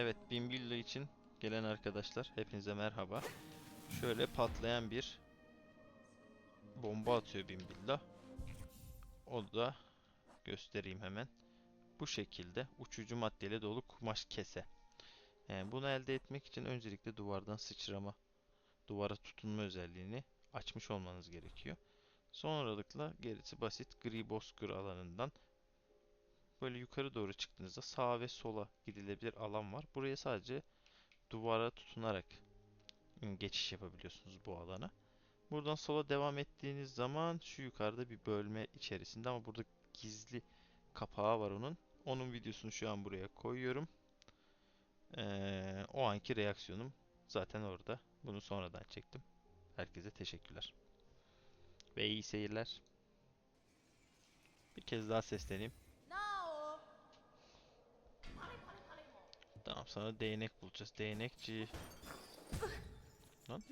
Evet, Bimbilla için gelen arkadaşlar hepinize merhaba. Şöyle patlayan bir bomba atıyor Bimbilla. O da göstereyim hemen. Bu şekilde uçucu maddeyle dolu kumaş kese. Yani bunu elde etmek için öncelikle duvardan sıçrama, duvara tutunma özelliğini açmış olmanız gerekiyor. Sonralıkla gerisi basit gri bozkır alanından böyle yukarı doğru çıktığınızda sağa ve sola gidilebilir alan var. Buraya sadece duvara tutunarak ım, geçiş yapabiliyorsunuz bu alana. Buradan sola devam ettiğiniz zaman şu yukarıda bir bölme içerisinde ama burada gizli kapağı var onun. Onun videosunu şu an buraya koyuyorum. Ee, o anki reaksiyonum zaten orada. Bunu sonradan çektim. Herkese teşekkürler. Ve iyi seyirler. Bir kez daha sesleneyim. Sana değnek bulacağız. Değnekçi. Lan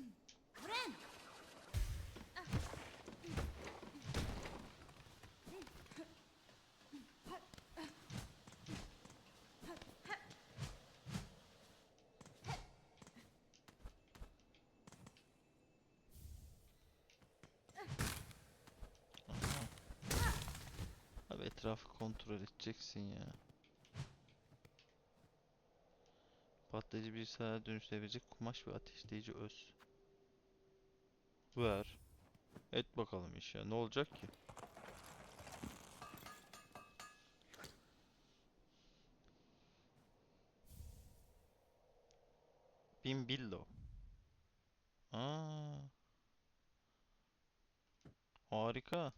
abi etrafı kontrol edeceksin ya. Patlayıcı bir sağa dönüştürebilecek kumaş ve ateşleyici öz. Ver. Et bakalım iş ya. Ne olacak ki? Bimbillo. Aa. Harika.